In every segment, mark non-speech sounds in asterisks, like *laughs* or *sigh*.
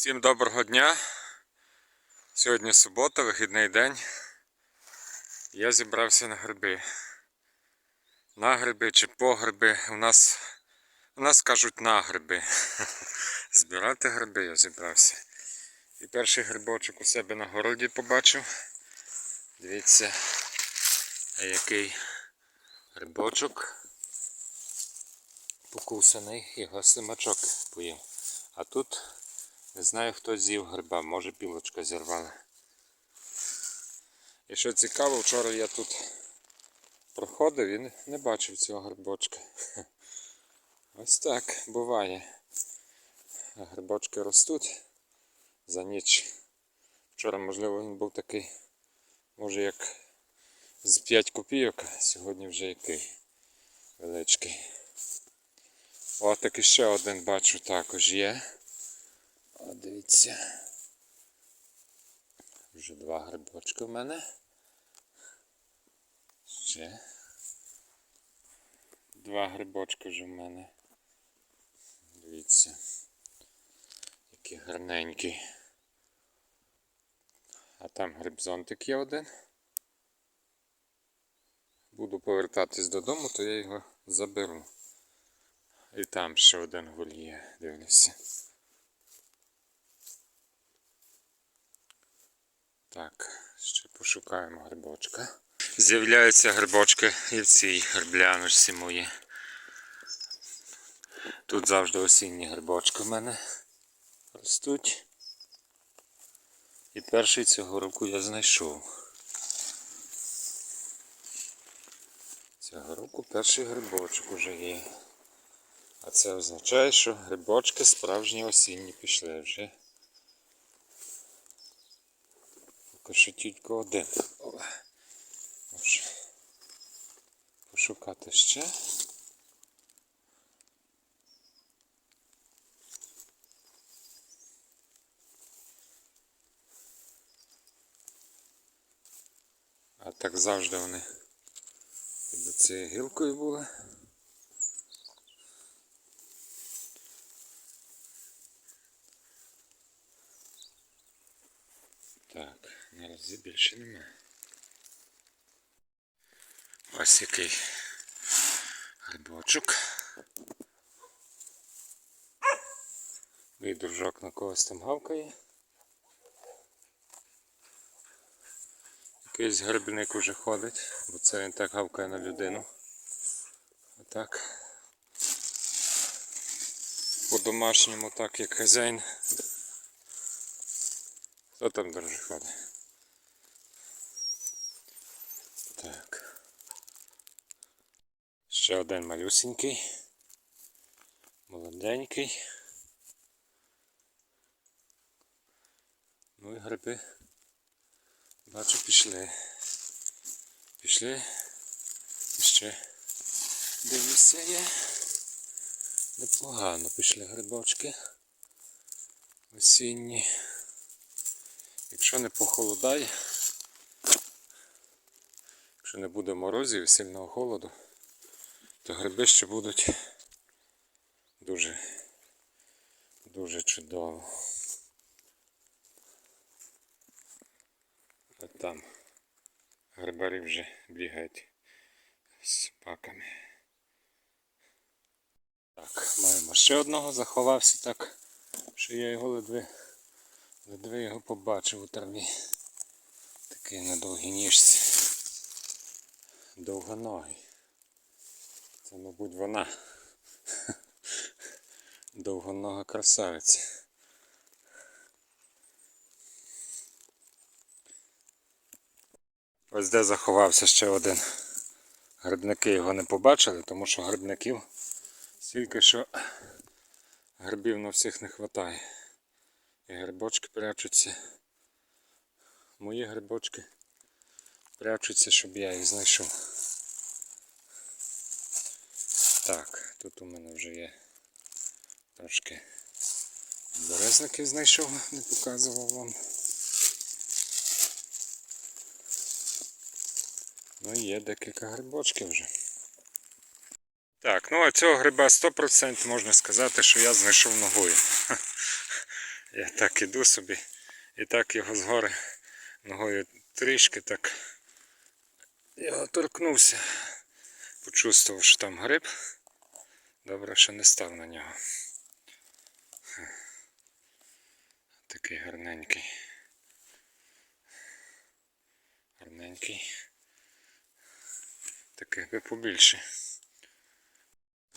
Всім доброго дня. Сьогодні субота, вихідний день. Я зібрався на гриби. На гриби чи по гриби. У нас, у нас кажуть на гриби. *laughs* Збирати гриби я зібрався. І перший грибочок у себе на городі побачив. Дивіться, який грибочок. Покусаний, його слимачок поїв. А тут не знаю, хто з'їв гриба, може білочка зірвала. І що цікаво, вчора я тут проходив і не- бачив цього грибочка. *laughs* Ось так буває. Грибочки ростуть за ніч. Вчора, можливо, він був такий, може як з 5 копійок, сьогодні вже який величкий. О, так і ще один бачу також є. О, дивіться. Вже два грибочки в мене. Ще. Два грибочки вже в мене. Дивіться. Які гарненькі. А там грибзонтик є один. Буду повертатись додому, то я його заберу. І там ще один гульє, дивлюся. Так, ще пошукаємо грибочка. З'являються грибочки і в цій грибляночці мої. Тут завжди осінні грибочки в мене ростуть. І перший цього року я знайшов. Цього року перший грибочок уже є. А це означає, що грибочки справжні осінні пішли вже. Що тільки один. О, Може пошукати ще. А так завжди вони під цією гілкою були. Так, більше немає. Ось який грибочок. Мій дружок на когось там гавкає. Якийсь грибник уже ходить, бо це він так гавкає на людину. Отак. По-домашньому так як хазяїн. Хто там друже ходить? Ще один малюсенький. Молоденький. Ну і гриби. Бачу, пішли. Пішли. Ще дивлюся є. Непогано пішли грибочки. Осінні. Якщо не похолодає, якщо не буде морозів і сильного холоду, то гриби ще будуть дуже, дуже чудово. От там грибарі вже бігають з паками. Так, маємо ще одного, заховався так, що я його ледве Ледве його побачив у траві. Такий на довгій ніжці. Довгоногий. Це, мабуть, вона. *laughs* Довгонога красавиця. Ось де заховався ще один. Грибники його не побачили, тому що грибників стільки що грибів на всіх не вистачає. І грибочки прячуться. Мої грибочки прячуться, щоб я їх знайшов. Так, тут у мене вже є трошки березників знайшов, не показував вам. Ну і є декілька грибочків вже. Так, ну а цього гриба 100% можна сказати, що я знайшов ногою. *laughs* Я так іду собі. І так його згори ногою трішки так його торкнувся. Почувствував, що там гриб. Добре, що не став на нього. Такий гарненький. Гарненький. Таких би побільше.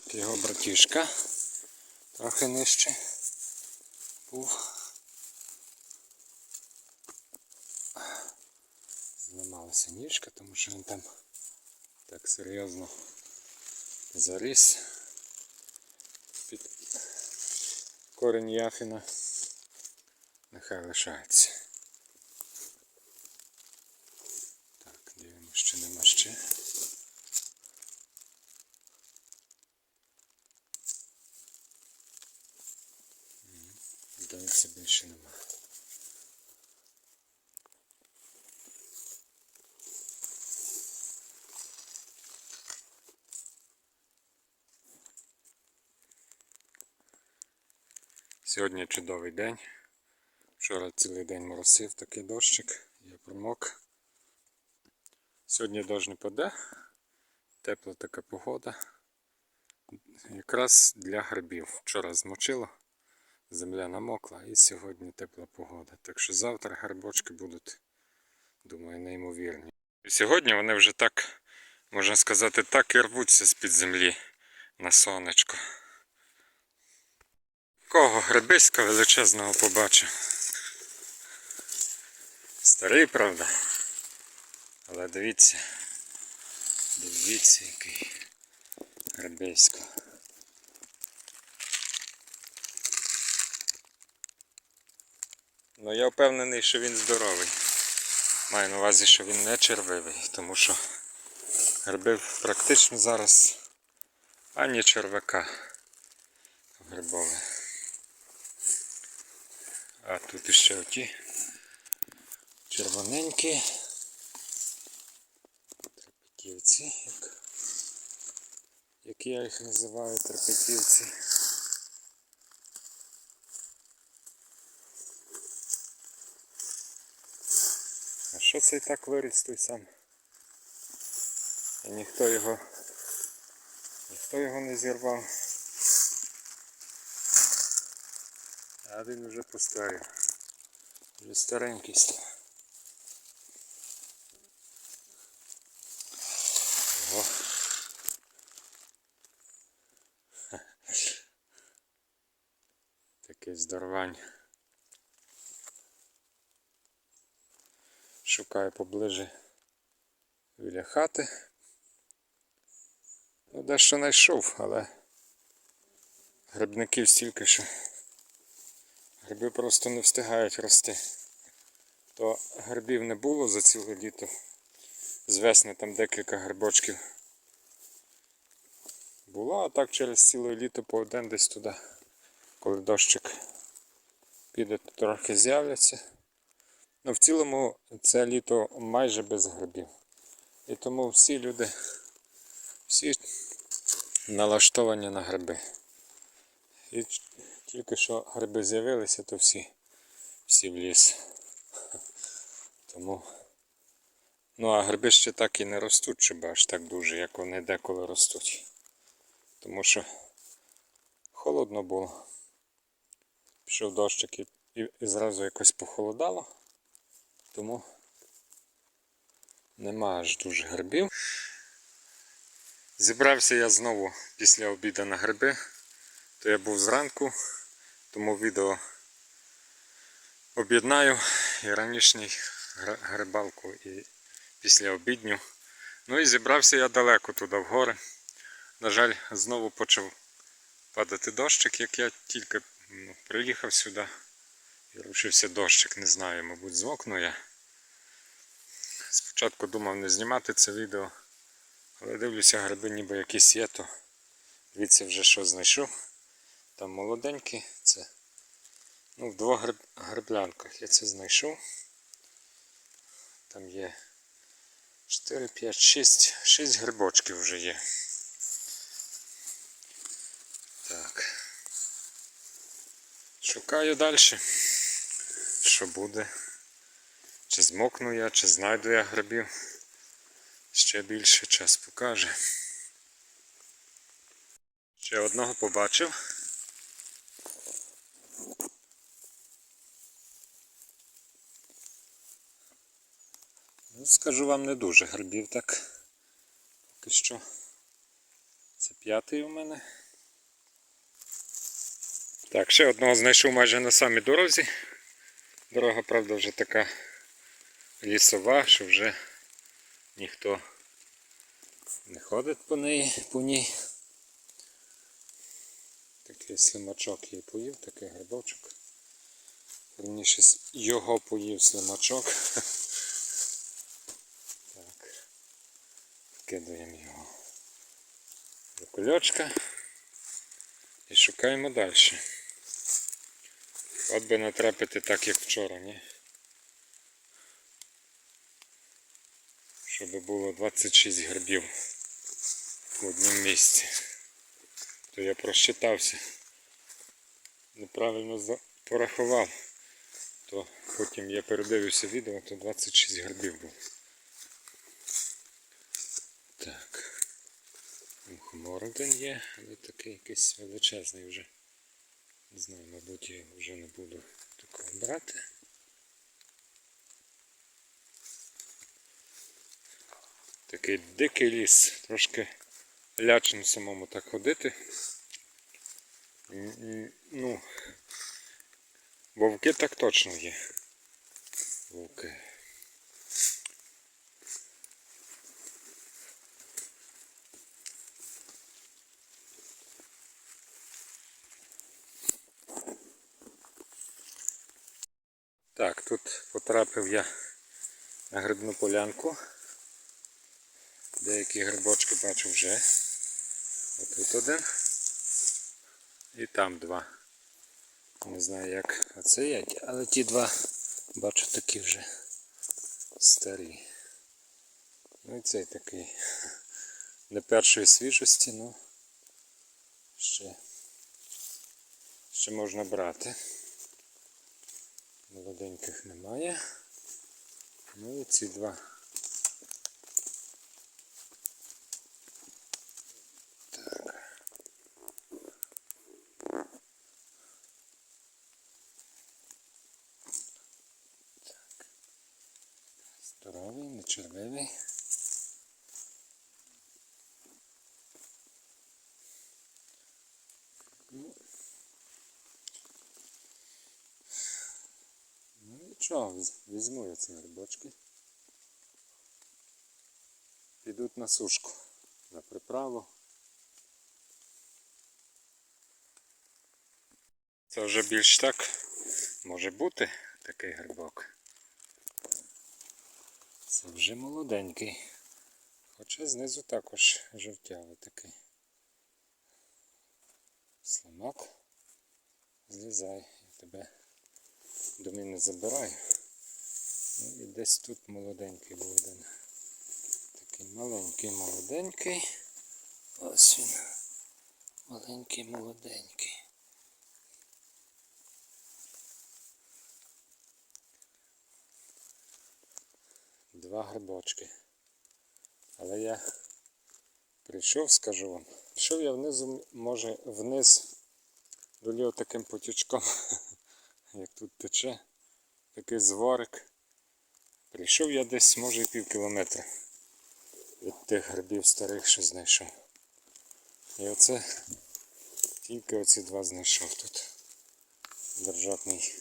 Його братішка трохи нижче був. Зламалася ніжка, тому що він там так серйозно заріс під корінь яфіна. Нехай лишається. Так, дивимося, що нема ще. М, Здається, більше нема. Сьогодні чудовий день. Вчора цілий день моросив такий дощик, я промок. Сьогодні дощ не паде, тепла така погода. Якраз для грибів. Вчора змочило, земля намокла і сьогодні тепла погода. Так що завтра грибочки будуть, думаю, неймовірні. І сьогодні вони вже так, можна сказати, так і рвуться з-під землі на сонечко. Кого грибиська величезного побачив. Старий, правда? Але дивіться. Дивіться, який грибисько. Ну я впевнений, що він здоровий. Маю на увазі, що він не червивий, тому що грибів практично зараз ані червяка грибове. А тут іще оті червоненькі. Трепетівці, як, як я їх називаю трепетівці. А що це і так виріс той сам? І ніхто його ніхто його не зірвав. А він вже постарів. Вже старенький став. Ого. *laughs* Такий. Шукаю поближе біля хати. Ну, дещо знайшов, але грибників стільки, що гриби просто не встигають рости. То грибів не було за ціле літо. З весни там декілька грибочків було, а так через ціле літо по один десь туди, коли дощик піде, то трохи з'являться. Ну, в цілому це літо майже без грибів. І тому всі люди, всі налаштовані на гриби. І тільки що гриби з'явилися, то всі, всі в ліс. *laughs* Тому. Ну а гриби ще так і не ростуть, щоб аж так дуже, як вони деколи ростуть. Тому що холодно було. Пішов дощик і, і, і зразу якось похолодало. Тому нема аж дуже грибів. Зібрався я знову після обіду на гриби, то я був зранку, тому відео об'єднаю і ранішній грибалку і після обідню. Ну і зібрався я далеко туди в гори. На жаль, знову почав падати дощик, як я тільки ну, приїхав сюди. І рушився дощик, не знаю, мабуть, змокну я. Спочатку думав не знімати це відео, але дивлюся, гриби ніби якісь є, то дивіться вже що знайшов. Там молоденькі, це ну, в двох гриб... гриблянках я це знайшов. Там є 4, 5, 6, 6 грибочків вже є. Так. Шукаю далі. Що буде? Чи змокну я, чи знайду я грибів. Ще більше час покаже. Ще одного побачив. Скажу вам не дуже грибів так. Поки що. Це п'ятий у мене. Так, ще одного знайшов майже на самій дорозі. Дорога, правда, вже така лісова, що вже ніхто не ходить по неї, по ній. Такий слимачок я поїв, такий грибочок. Верніше його поїв слимачок. *laughs* Кидаємо його до кульочка і шукаємо далі. От би натрапити так, як вчора, ні? Щоб було 26 грибів в одному місці. То я просчитався. Неправильно порахував. То потім я передивився відео, то 26 грибів було. Так. Один є, але такий якийсь величезний вже. Не знаю, мабуть, я вже не буду такого брати. Такий дикий ліс, трошки лячно самому так ходити. Ну, вовки так точно є. Вовки. Так, тут потрапив я на грибну полянку. Деякі грибочки бачу вже. Отут один. І там два. Не знаю як оце є, але ті два бачу такі вже старі. Ну і цей такий не першої свіжості, ну ще, ще можна брати. Молоденьких немає. Ну і ці два. Так. Так. Здоровий, не червивий. Ну, Віз- візьму я ці грибочки. Підуть на сушку, на приправу. Це вже більш так може бути такий грибок. Це вже молоденький. Хоча знизу також жовтявий такий. Слимак. Злізай, я тебе до мене забираю. Ну і десь тут молоденький був один. Такий маленький молоденький. Ось він. Маленький молоденький. Два грибочки. Але я прийшов, скажу вам. Пішов я внизу, може, вниз долів таким потічком, *laughs* як тут тече, такий зворик. Прийшов я десь, може, пів кілометра від тих грибів старих, що знайшов. І оце тільки оці два знайшов тут. Держак мій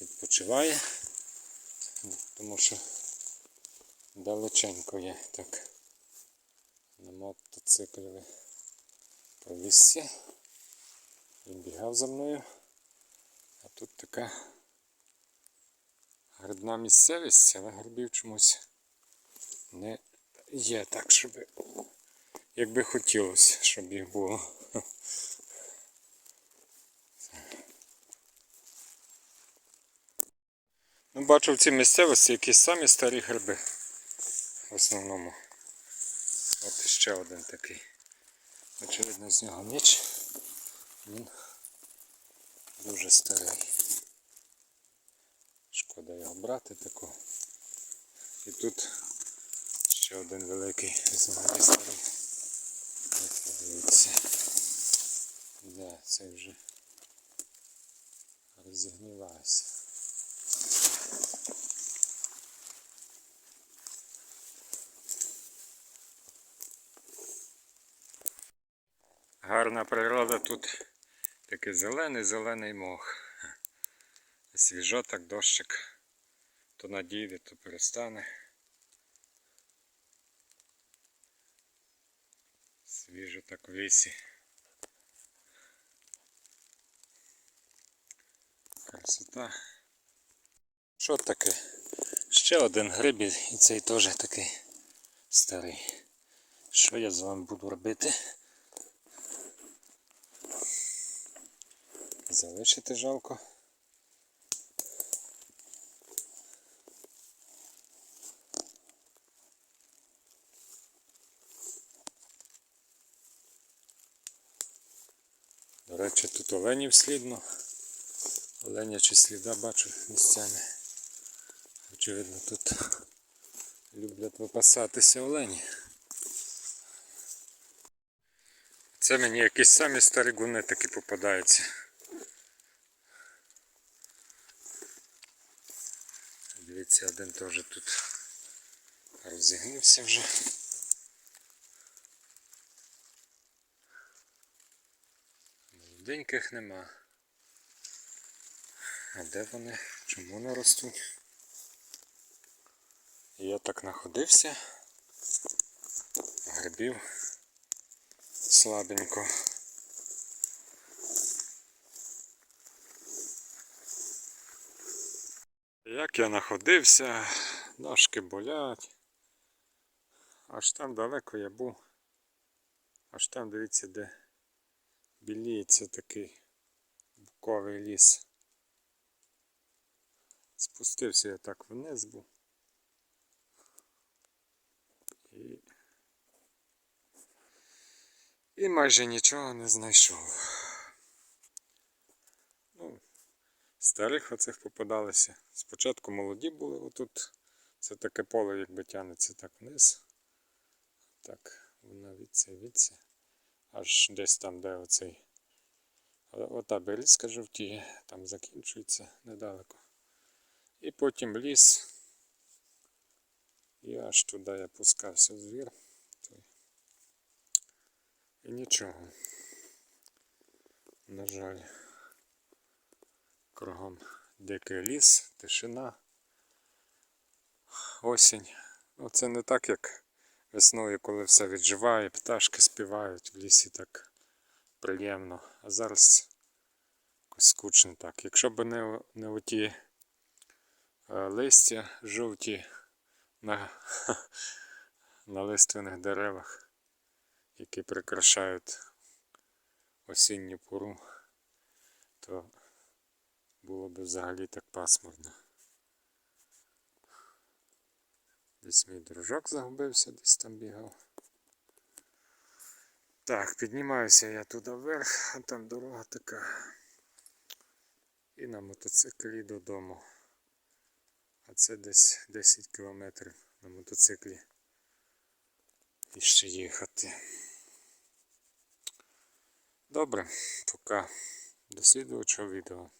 відпочиває, тому що далеченько є так на мотоциклі повісся. Він бігав за мною. Тут така грибна місцевість, але грибів чомусь не є так, щоб якби хотілося, щоб їх було. Ну, бачу в цій місцевості якісь самі старі гриби. В основному. От іще один такий. Очевидно, з нього ніч. Він Дуже старий. Шкода його брати тако. І тут ще один великий взагалі старий. Подивіться. Да, це вже розігнівався. Гарна природа тут такий зелений зелений мох. Свіжо так дощик то надійде, то перестане. Свіжо так в лісі. Красота. Що таке? Ще один гриб і цей теж такий старий. Що я з вами буду робити? Залишити жалко. До речі, тут оленів слідно. Оленячі сліда бачу місцями. Очевидно, тут люблять випасатися олені. Це мені якісь самі старі гуни такі попадаються. Дивіться, один теж тут розігнувся вже. Молоденьких нема. А де вони? Чому не ростуть? Я так находився. Грибів слабенько. Як я находився, ножки болять. Аж там далеко я був. Аж там дивіться, де біліється такий буковий ліс. Спустився я так вниз був. І, і майже нічого не знайшов. Ну, старих оцих попадалися. Спочатку молоді були отут. Це таке поле, якби тягнеться так вниз. Так, воно відси, відси. Аж десь там, де оцей. Ота берізка жовтіє, там закінчується недалеко. І потім ліс. І аж туди я пускався звір. І нічого. На жаль. Кругом дикий ліс, тишина, осінь. Ну це не так, як весною, коли все відживає, пташки співають в лісі так приємно. А зараз якось скучно так. Якщо б не, не оті е, листя жовті на, *laughs* на лиственних деревах, які прикрашають осінню пору, то було б взагалі так пасмурно. Десь мій дружок загубився, десь там бігав. Так, піднімаюся я туди вверх, а там дорога така. І на мотоциклі додому. А це десь 10 кілометрів на мотоциклі. І ще їхати. Добре, пока. До слідуючого відео.